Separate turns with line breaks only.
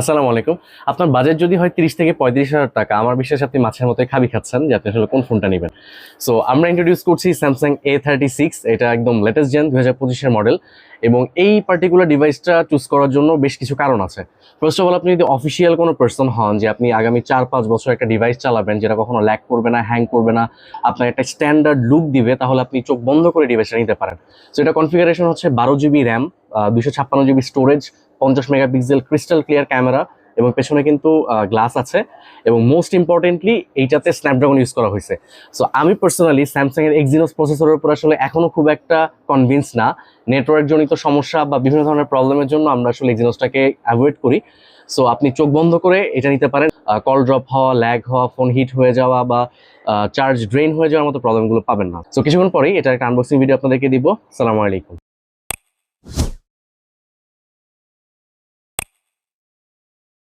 আসসালামু আলাইকুম। আপনার বাজেট যদি হয় তিরিশ থেকে পঁয়ত্রিশ হাজার টাকা, আমার বিশ্বাস আপনি মাছের মতোই খাবি খাচ্ছেন, যে আপনি আসলে কোন ফোনটা নেবেন। সো আমরা ইন্ট্রোডিউস করছি স্যামসাং এ থার্টি সিক্স এটা একদম লেটেস্ট জেন দু হাজার পঁচিশের মডেল এবং এই পার্টিকুলার ডিভাইসটা চুজ করার জন্য বেশ কিছু কারণ আছে। ফার্স্ট অফ অল আপনি যদি অফিসিয়াল কোনো পার্সন হন, যে আপনি আগামী চার পাঁচ বছর একটা ডিভাইস চালাবেন, যেটা কখনো ল্যাক করবে না হ্যাং করবে না, আপনার একটা স্ট্যান্ডার্ড লুক দিবে, তাহলে আপনি চোখ বন্ধ করে ডিভাইসটা নিতে পারেন। সো এটা কনফিগারেশন হচ্ছে বারো জিবি র্যাম দুশো ছাপ্পান্ন জিবি স্টোরেজ পঞ্চাশ মেগাপিক্সেল ক্রিস্টাল ক্লিয়ার ক্যামেরা এবং পেছনে কিন্তু গ্লাস আছে। এবং মোস্ট ইম্পর্টেন্টলি এইটাতে স্ন্যাপড্রাগন ইউজ করা হয়েছে। সো আমি পার্সোনালি স্যামসাং এর এক্সিনোস প্রসেসরের উপর আসলে এখনও খুব একটা কনভিন্স না। নেটওয়ার্ক জনিত সমস্যা বা বিভিন্ন ধরনের প্রবলেমের জন্য আমরা আসলে এক্সিনোসটাকে অ্যাভয়েড করি। সো আপনি চোখ বন্ধ করে এটা নিতে পারেন। কল ড্রপ হওয়া ল্যাগ হওয়া ফোন হিট হয়ে যাওয়া বা চার্জ ড্রেন হয়ে যাওয়ার মতো প্রবলেমগুলো পাবেন না। সো কিছুক্ষণ পরেই এটা একটা আনবক্সিং ভিডিও আপনাদেরকে দিব। সালামু আলাইকুম।